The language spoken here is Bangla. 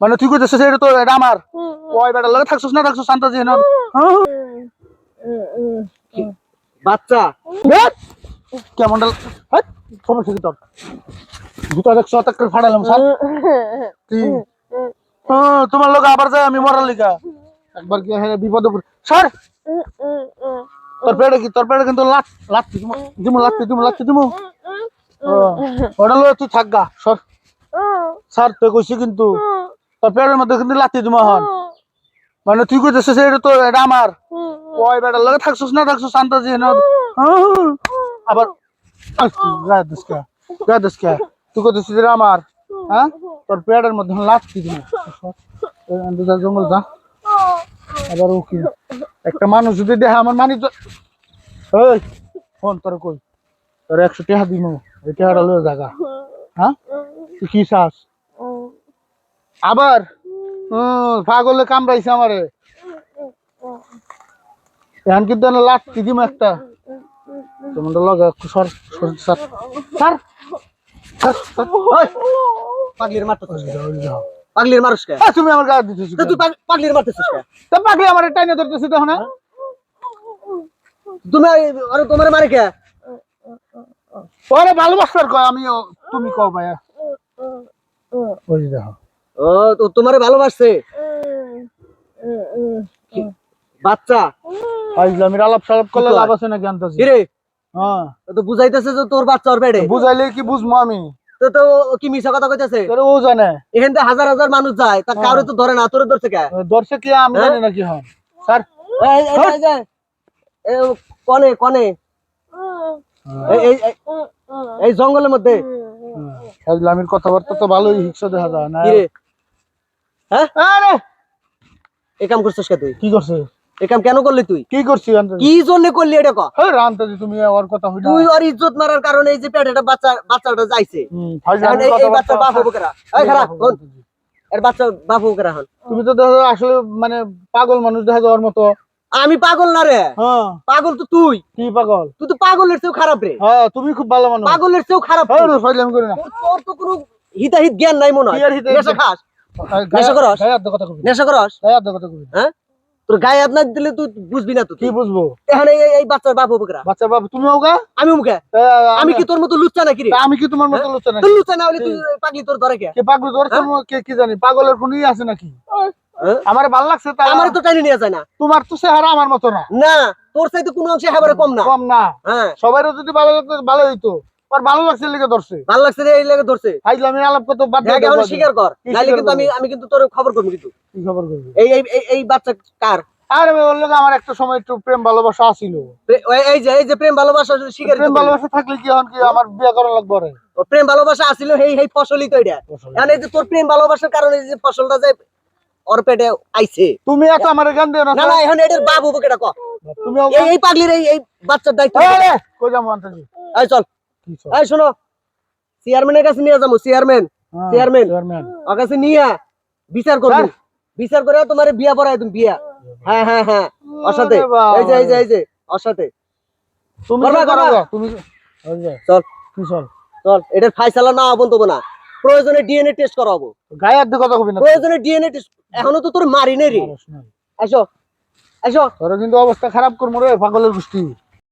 মানে তুই কইতেছিস এটা তো এটা আমার? ওই বেটার লগে থাকছিস না থাকছিস শান্ত জি না বাচ্চা? কেমন সমস্যা কি তোর। জুতা দেখছ অত করে ফাড়ালাম স্যার তোমার লোক আবার যায় আমি মরার লিগা। একবার কি হ্যাঁ বিপদে পড়। স্যার তোর পেটে কি তোর পেটে কিন্তু লাট লাটছি দিমু লাটছি দিমু লাটছি দিমু ওটা তুই থাক গা সর। স্যার তুই কইছি কিন্তু তোর পেটের মধ্যে কিন্তু লাত্তি দিমু এখন। মানে তুই কইতেছিস এটা তো এটা আমার। ওই বেটার লগে থাকছিস না থাকছিস শান্ত জি না আবার গায়ে দিসকা গায়ে দিসকা তুই কইতেছিস এটা আমার। হ্যাঁ? তোর পেটের মধ্যে লাত্তি দিমু যা জঙ্গল যা। আবার ও কি? একটা মানুষ যদি দেখে আমার মানি তো ওই ফোন তোর কই? তোর একশো টাকা দিমু। এই টাকাটা লয়ে জাগা হ্যাঁ? তুই কি চাস? আবার? হুম পাগলে কামড়াইছে আমারে। এখন কিন্তু লাঠি দিম একটা। তোমার লগা সর সর পাগলির যাও। পাগলির কে তুমি আমার গায়ে দিতেছিস তা তুই পাগ- পাগলির মারতেছিস কে তা পাগলি আমার টাইনে তখন হ্যাঁ? তুমি আরে তোমার মারে কে? ওরে ভালোবাসার কয় আমি ও- তুমি কও ভাইয়া। ওই দেখো। ও তো তোমারে ভালোবাসছে বাচ্চা? আইজলামির আলাপ সালাপ করলে লাভ আছে নাকি আনতেছি? কিরে? হ্যাঁ। তো বুঝাইতেছে যে তোর বাচ্চা ওর পেটে বুঝাইলে কি বুঝব আমি? তো তো কি মিছা কথা কইতাছে? ও জানে। এখান থেকে হাজার হাজার মানুষ যায় তা কারও তো ধরে না তোরে ধরছে কে? দর্শক কি আমি জানি নাকি হন স্যার। এই, এই, এই, এই, এই, কনে কনে? এই, এই, জঙ্গলের মধ্যে। আইজলামির কথাবার্তা তো ভালোই হিংসা দেখা যায় না? হ্যাঁ? আরে! এই কাম করছিস কে তুই? কি করছে এই কাম কেন করলি তুই? কি কি জন্য করলি এটা ক? হ্যাঁ রানতেছি তুমি ওর কথা হইনা তুই ওর ইজ্জত মারার কারণে এই যে পেটে বাচ্চা বাচ্চাটা যাইছে। হুম, এখন ফাইজলামির এই- এই বাপ হব কেরা? এই খারাপ এর বাচ্চা বাপ হব কেরা হন তুমি তো দেখো আসলে মানে পাগল মানুষ দেখা যাওয়ার মতো। আমি পাগল না রে। হ্যাঁ। পাগল তো তুই। কি পাগল? তুই তো পাগলের চেয়েও খারাপ রে। হ্যাঁ তুমি খুব ভালো মানুষ। পাগলের চেয়েও খারাপ হ্যাঁ তোর তো কোনো হিতাহিত জ্ঞান নাই মনে হয়? খাস? নেশা করস? গায়ে হাত দিয়ে কথা কবি। নেশা করস? গায়ে হাত দিয়ে কথা কবি। হ্যাঁ? তোর গায়ে হাত দিলে তুই বুঝবি না তো কি বুঝব? এখানে এই- এই বাচ্চার বাপ হব কেরা? বাচ্চা তুমি হোগা আমি মুখে আমি কি তোর মতো লুচ্চা নাকি রে? আমি কি তোমার মতো লোচনা তুই লুচ্চা না হলে তুই পাগলি তোর ধরে কে? পাগল কি জানি? পাগলের কোন আছে নাকি? হ্যাঁ? আমার ভালো লাগছে আমার তো টাইনে নিয়ে যায় না। তোমার তো চেহারা আমার মতো না। না তোর চাইতে কোনো অংশে কম না। কম না। হ্যাঁ। সবাই যদি ভালো লাগতো ভালো হইতো। ভালো লাগছে লিখে ধরছে। ভালো লাগছে এই লেগে ধরছে। ফাইজলামি আলাপ কত বাদ দিয়ে এখন স্বীকার কর। নাইলে কিন্তু আমি আমি কিন্তু তোর খবর করব কিন্তু। কি খবর করবি? এই এই এই- এই বাচ্চা কার? আর আমি আমার একটা সময় একটু প্রেম ভালোবাসা আছিল। এই যে এই যে প্রেম ভালোবাসা স্বীকার প্রেম ভালোবাসা থাকলে কি এখন কি আমার বিয়ে করা লাগবে রে প্রেম ভালোবাসা আসিল এই এই ফসলই তো এটা। এখন যে তোর প্রেম ভালোবাসার কারণে যে ফসলটা ওর পেটে আইছে। তুমি এত আমার গান দিও না না না এখন এটার বাপ হব কেটা ক? তুমি এই পাগলির এই বাচ্চার দায়িত্ব কই যাব আন্তাজি চল? এই শোনো চেয়ারম্যানের কাছে নিয়ে যাব চেয়ারম্যান চেয়ারম্যান। ওর কাছে নিয়ে বিচার করব। বিচার করে তোমার বিয়া পড়ায় তুমি বিয়া। হ্যাঁ হ্যাঁ হ্যাঁ ওর সাথে। এই যে এই যে এই যে ওর সাথে। তুমি করবা, কি করো করবা। গো? তুমি চল। কি চল? চল এটার ফাইসালা না হব তবু না। প্রয়োজনে ডিএনএ টেস্ট করাবো। গায়ে কথা কবি না প্রয়োজনে ডিএনএ টেস্ট এখনও তো তোর মারি নেই রে। আসো আসো তোর কিন্তু অবস্থা খারাপ করব রে পাগলের গোষ্ঠী।